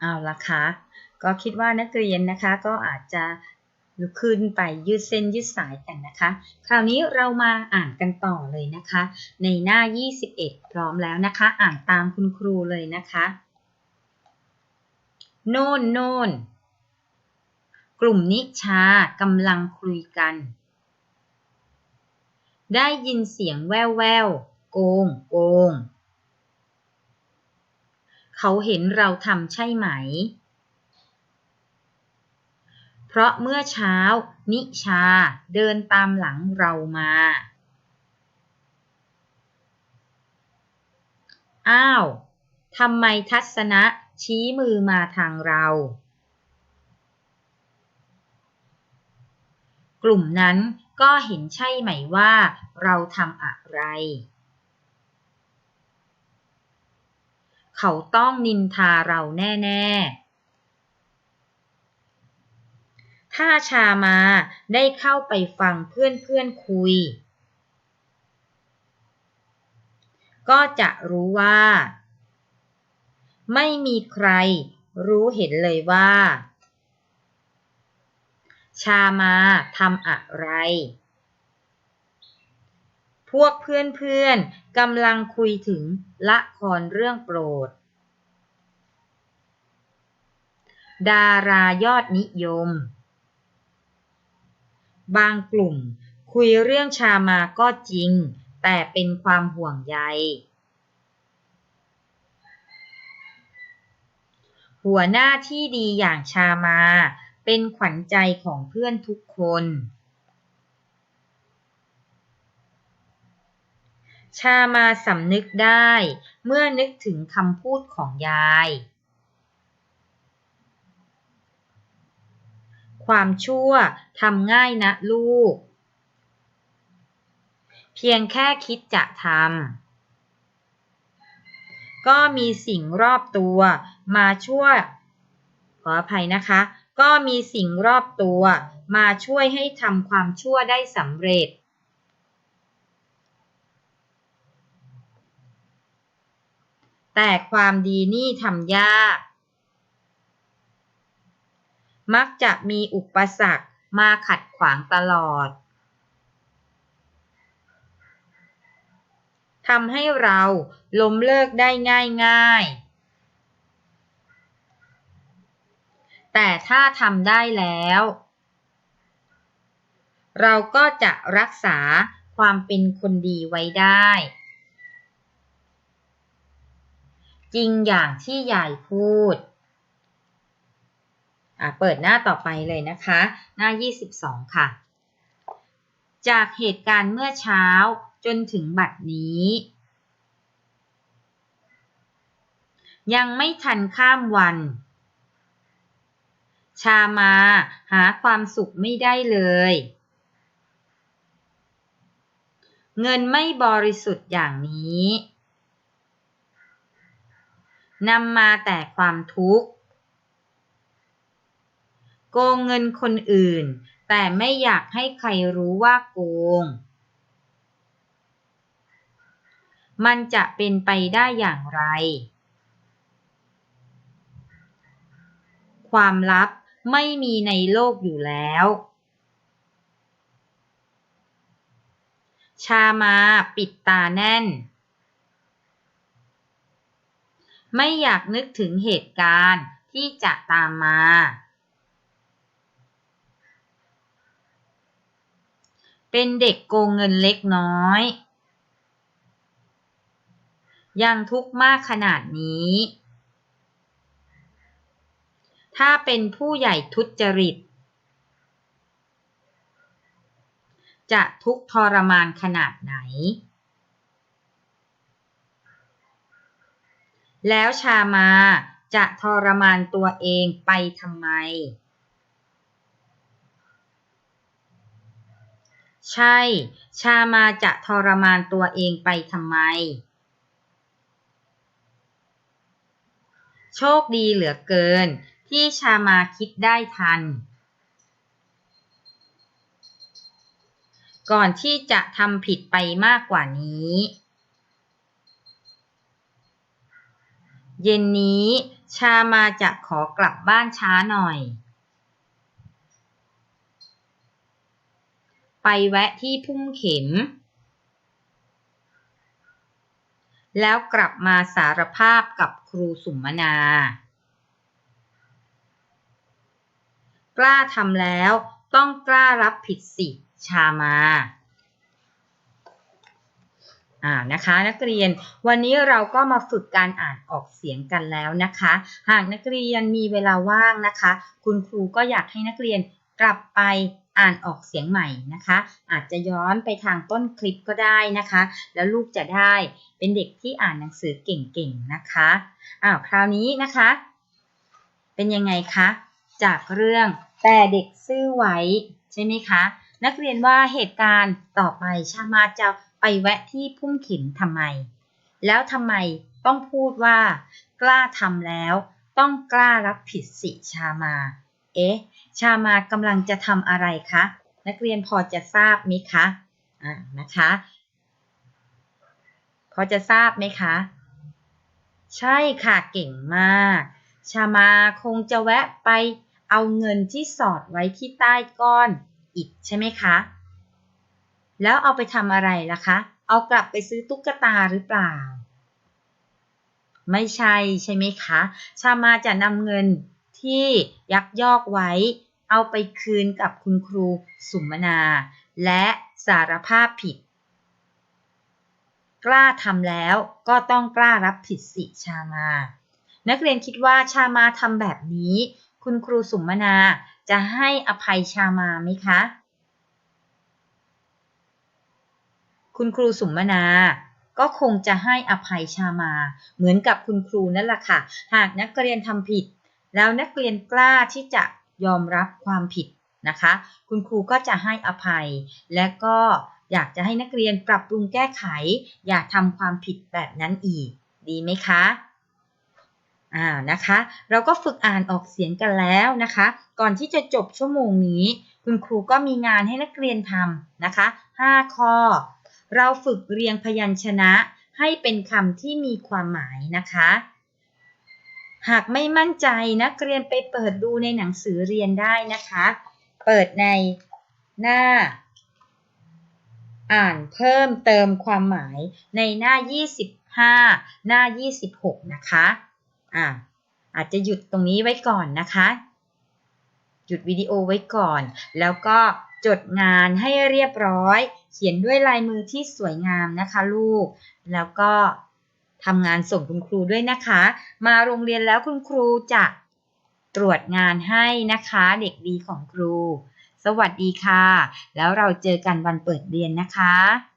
เอาละค่ะก็คิดว่านักเรียนนะคะก็อาจจะลุกขึ้นไปยืดเส้นยืดสายกันนะคะ คราวนี้เรามาอ่านกันต่อเลยนะคะ ในหน้า 21 พร้อมแล้วนะคะ อ่านตามคุณครูเลยนะคะโน่นโน่นกลุ่มนิชากำลังคุยกัน ได้ยินเสียงแว่วแววโกงโกง เขาเห็นเราทำใช่ไหม เพราะเมื่อเช้า นิชาเดินตามหลังเรามา อ้าวทำไมทัศนะชี้มือมาทางเรา กลุ่มนั้นก็เห็นใช่ไหมว่าเราทำอะไร เขาต้องนินทาเราแน่ๆ ถ้าชามาได้เข้าไปฟังเพื่อนๆคุย ก็จะรู้ว่า ไม่มีใครรู้เห็นเลยว่า ชามาทำอะไร พวกเพื่อนๆกำลังคุยถึงละครเรื่องโปรด ดารายอดนิยม บางกลุ่มคุยเรื่องชามาก็จริง แต่เป็นความห่วงใย หัวหน้าที่ดีอย่างชามาเป็นขวัญใจของเพื่อนทุกคน ชามาสำนึกได้ เมื่อนึกถึงคำพูดของยาย ความชั่วทำง่ายนะลูก เพียงแค่คิดจะทำ ก็มีสิ่งรอบตัวมาช่วย ขออภัยนะคะ ก็มีสิ่งรอบตัวมาช่วยให้ทำความชั่วได้สำเร็จ แต่ความดีนี่ทำยาก มักจะมีอุปสรรคมาขัดขวางตลอดทำให้เราล้มเลิกได้ง่ายๆแต่ถ้าทำได้แล้ว เราก็จะรักษาความเป็นคนดีไว้ได้ จริงอย่างที่ยายพูด เปิดหน้าต่อไปเลยนะคะ หน้า 22 ค่ะ จากเหตุการณ์เมื่อเช้าจนถึงบัดนี้ ยังไม่ทันข้ามวัน ชามาหาความสุขไม่ได้เลย เงินไม่บริสุทธิ์อย่างนี้ นำมาแต่ความทุกข์ โกงเงินคนอื่น แต่ไม่อยากให้ใครรู้ว่าโกง มันจะเป็นไปได้อย่างไร ความลับไม่มีในโลกอยู่แล้ว ชามาปิดตาแน่น ไม่อยากนึกถึงเหตุการณ์ที่จะตามมา เป็นเด็กโกงเงินเล็กน้อย ยังทุกข์มากขนาดนี้ ถ้าเป็นผู้ใหญ่ทุจริต จะทุกข์ทรมานขนาดไหน แล้วชามาจะทรมานตัวเองไปทำไม ใช่ ชามาจะทรมานตัวเองไปทำไม โชคดีเหลือเกิน ที่ชามาคิดได้ทัน ก่อนที่จะทำผิดไปมากกว่านี้ เย็นนี้ชามาจะขอกลับบ้านช้าหน่อย ไปแวะที่พุ่มเข็ม แล้วกลับมาสารภาพกับครูสุมนา กล้าทำแล้วต้องกล้ารับผิดสิ ชามา อ่านะคะ นักเรียนวันนี้เราก็มาฝึกการอ่านออกเสียงกันแล้วนะคะ หากนักเรียนมีเวลาว่างนะคะ คุณครูก็อยากให้นักเรียนกลับไปอ่านออกเสียงใหม่นะคะ อาจจะย้อนไปทางต้นคลิปก็ได้นะคะ แล้วลูกจะได้เป็นเด็กที่อ่านหนังสือเก่งๆนะคะอ้าวคราวนี้นะคะ เป็นยังไงคะจากเรื่องแต่เด็กซื่อไว้ใช่ไหมคะนักเรียนว่าเหตุการณ์ต่อไปชามาจะ ไปแวะที่พุ่มข็มทำไม แล้วทำไมต้องพูดว่า กล้าทำแล้ว ต้องกล้ารับผิดสิชามา เอ๊ะ ชามากำลังจะทำอะไรคะ นักเรียนพอจะทราบไหมคะ อ่า นะคะ พอจะทราบไหมคะ ใช่ค่ะ เก่งมาก ชามาคงจะแวะไปเอาเงินที่สอดไว้ที่ใต้ก้อน อิฐใช่ไหมคะ แล้วเอาไปทำอะไรล่ะคะ เอากลับไปซื้อตุ๊กตาหรือเปล่า ไม่ใช่ใช่ไหมคะ ชามาจะนำเงินที่ยักยอกไว้ เอาไปคืนกับคุณครูสุมนา และสารภาพผิด กล้าทำแล้วก็ต้องกล้ารับผิดสิชามา นักเรียนคิดว่าชามาทำแบบนี้ คุณครูสุมมนาจะให้อภัยชามาไหมคะ คุณครูสุมมนา ก็คงจะให้อภัยชามา เหมือนกับคุณครูนั่นแหละค่ะ หากนักเรียนทำผิด แล้วนักเรียนกล้าที่จะยอมรับความผิดนะคะ คุณครูก็จะให้อภัย และก็อยากจะให้นักเรียนปรับปรุงแก้ไข อย่าทำความผิดแบบนั้นอีก ดีไหมคะอ่านะคะ เราก็ฝึกอ่านออกเสียงกันแล้วนะคะ ก่อนที่จะจบชั่วโมงนี้ คุณครูก็มีงานให้นักเรียนทำนะคะ 5 ข้อ เราฝึกเรียงพยัญชนะให้เป็นคำที่มีความหมายนะคะ หากไม่มั่นใจนักเรียนไปเปิดดูในหนังสือเรียนได้นะคะ เปิดในหน้า อ่านเพิ่มเติมความหมายในหน้า 25 หน้า 26 นะคะอ่าอาจจะหยุดตรงนี้ไว้ก่อนนะคะ หยุดวิดีโอไว้ก่อน แล้วก็ จดงานให้เรียบร้อย เขียนด้วยลายมือที่สวยงามนะคะลูก แล้วก็ทำงานส่งคุณครูด้วยนะคะ มาโรงเรียนแล้วคุณครูจะตรวจงานให้นะคะเด็กดีของครู สวัสดีค่ะ แล้วเราเจอกันวันเปิดเรียนนะคะ